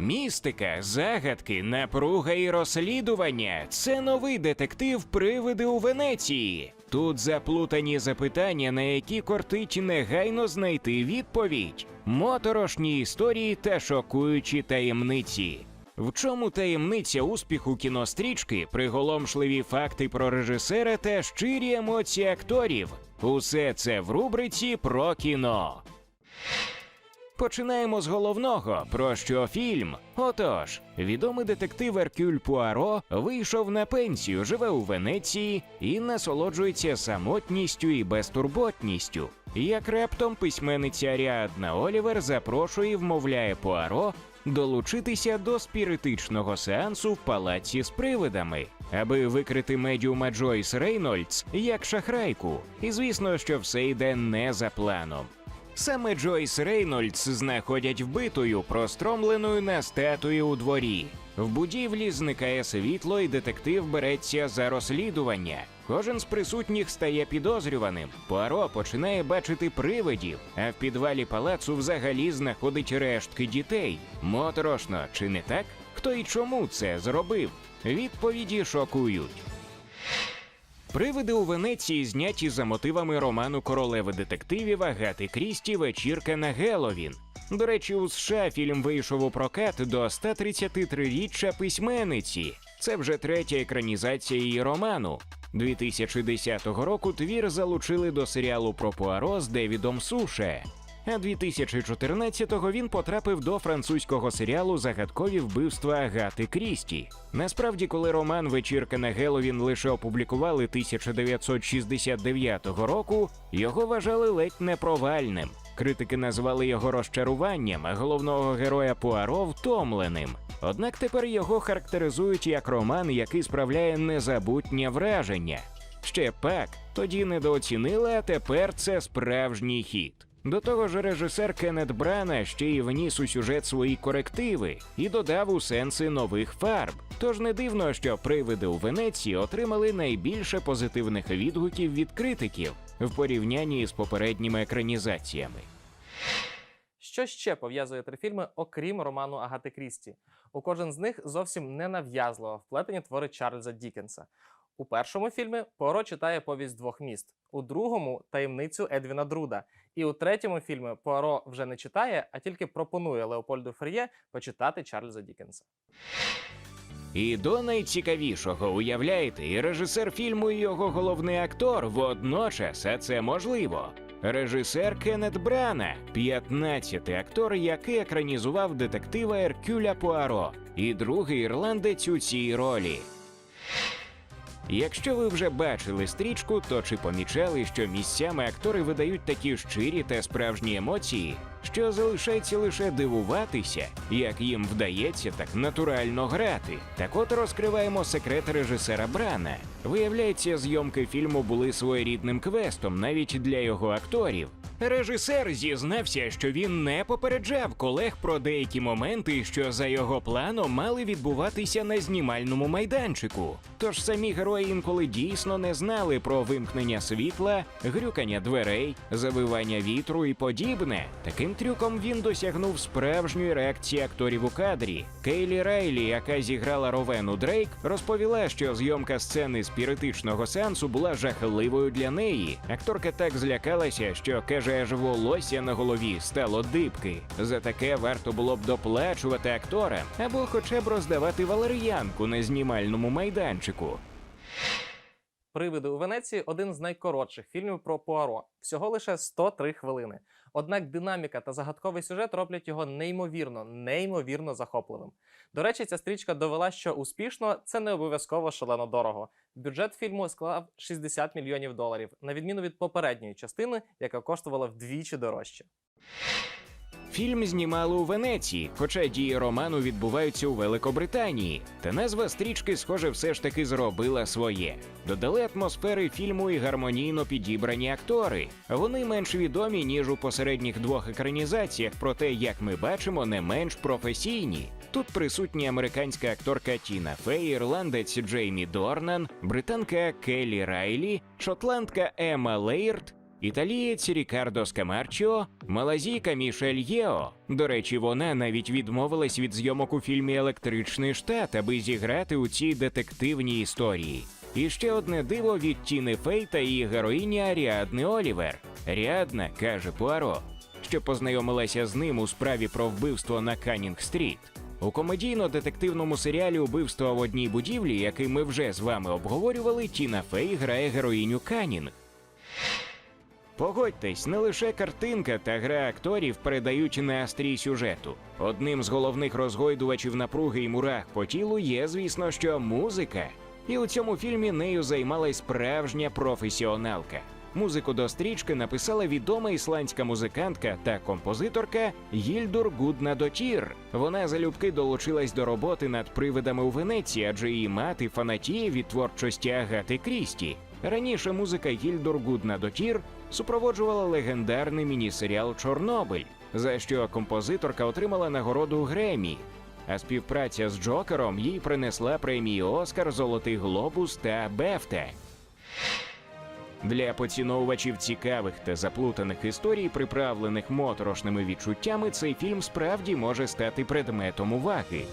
Містика, загадки, напруга і розслідування це новий детектив Привиди у Венеції. Тут заплутані запитання, на які кортить негайно знайти відповідь, моторошні історії та шокуючі таємниці. В чому таємниця успіху кінострічки, приголомшливі факти про режисера та щирі емоції акторів? Усе це в рубриці про кіно. Починаємо з головного, про що фільм. Отож, відомий детектив Еркюль Пуаро вийшов на пенсію, живе у Венеції і насолоджується самотністю і безтурботністю. Як раптом письменниця Аріадна Олівер запрошує і вмовляє Пуаро долучитися до спіритичного сеансу в палаці з привидами, аби викрити медіума Джойс Рейнольдс як шахрайку. І звісно, що все йде не за планом. Саме Джойс Рейнольдс знаходять вбитою, простромленою на у дворі. В будівлі зникає світло, і детектив береться за розслідування. Кожен з присутніх стає підозрюваним. Пуаро починає бачити привидів, а в підвалі палацу взагалі знаходить рештки дітей. Моторошно, чи не так? Хто і чому це зробив? Відповіді шокують. Привиди у Венеції зняті за мотивами роману королеви детективів Агати Крісті Вечірка на Геловін. До речі, у США фільм вийшов у прокат до 133-річчя письменниці. Це вже третя екранізація її роману. 2010 року твір залучили до серіалу про Пуаро з Девідом Суше. А 2014-го він потрапив до французького серіалу Загадкові вбивства Агати Крісті. Насправді, коли роман Вечірка на Геловін лише опублікували 1969 року, його вважали ледь не провальним. Критики назвали його розчаруванням, а головного героя Пуаро втомленим. Однак тепер його характеризують як роман, який справляє незабутнє враження. Ще пак, тоді недооцінили, а тепер це справжній хіт. До того ж, режисер Кеннет Брана ще й вніс у сюжет свої корективи і додав у сенси нових фарб. Тож не дивно, що привиди у Венеції отримали найбільше позитивних відгуків від критиків в порівнянні з попередніми екранізаціями. Що ще пов'язує три фільми, окрім роману Агати Крісті? У кожен з них зовсім ненав'язливо вплетені твори Чарльза Дікенса. У першому фільмі Поро читає повість двох міст, у другому таємницю Едвіна Друда. І у третьому фільмі Пуаро вже не читає, а тільки пропонує Леопольду Фер'є почитати Чарльза Дікенса. І до найцікавішого уявляєте, і режисер фільму, і його головний актор водночас, а це можливо. Режисер Кеннет Брана, 15-й актор, який екранізував детектива Еркюля Пуаро, і другий ірландець у цій ролі. Якщо ви вже бачили стрічку, то чи помічали, що місцями актори видають такі щирі та справжні емоції, що залишається лише дивуватися, як їм вдається так натурально грати. Так от розкриваємо секрет режисера Брана. Виявляється, зйомки фільму були своєрідним квестом навіть для його акторів. Режисер зізнався, що він не попереджав колег про деякі моменти, що за його планом мали відбуватися на знімальному майданчику. Тож самі герої інколи дійсно не знали про вимкнення світла, грюкання дверей, завивання вітру і подібне. Таким трюком він досягнув справжньої реакції акторів у кадрі. Кейлі Райлі, яка зіграла Ровену Дрейк, розповіла, що зйомка сцени спіритичного сеансу була жахливою для неї. Акторка так злякалася, що каже, аж волосся на голові стало дибки. За таке варто було б доплачувати актора або хоча б роздавати валер'янку на знімальному майданчику. Привиди у Венеції один з найкоротших фільмів про Пуаро, всього лише 103 хвилини. Однак динаміка та загадковий сюжет роблять його неймовірно, неймовірно захопливим. До речі, ця стрічка довела, що успішно це не обов'язково шалено дорого. Бюджет фільму склав 60 мільйонів доларів, на відміну від попередньої частини, яка коштувала вдвічі дорожче. Фільм знімали у Венеції, хоча дії роману відбуваються у Великобританії. Та назва стрічки, схоже, все ж таки зробила своє. Додали атмосфери фільму і гармонійно підібрані актори. Вони менш відомі ніж у посередніх двох екранізаціях, проте, як ми бачимо, не менш професійні. Тут присутні американська акторка Тіна Фей, ірландець Джеймі Дорнан, британка Келлі Райлі, шотландка Ема Лейрд, італієць Рікардо Скамарчо, малазійка Мішель Єо. До речі, вона навіть відмовилась від зйомок у фільмі Електричний штат, аби зіграти у цій детективній історії. І ще одне диво від Тіни Фей та її героїні Аріадни Олівер. Ріадна каже Пуаро, що познайомилася з ним у справі про вбивство на Каннінг-стріт. У комедійно-детективному серіалі Убивство в одній будівлі, який ми вже з вами обговорювали, Тіна Фей грає героїню Канінг. Погодьтесь, не лише картинка та гра акторів передають настрій сюжету. Одним з головних розгойдувачів напруги і мурах по тілу є, звісно, що музика. І у цьому фільмі нею займалась справжня професіоналка. Музику до стрічки написала відома ісландська музикантка та композиторка Гільдур Гуднадотір. Вона залюбки долучилась до роботи над привидами у Венеції, адже її мати фанатіє від творчості Агати Крісті. Раніше музика Гільдур Гуднадотір супроводжувала легендарний міні-серіал Чорнобиль, за що композиторка отримала нагороду Гремі. А співпраця з Джокером їй принесла премії Оскар, Золотий Глобус та Бефта. Для поціновувачів цікавих та заплутаних історій, приправлених моторошними відчуттями, цей фільм справді може стати предметом уваги.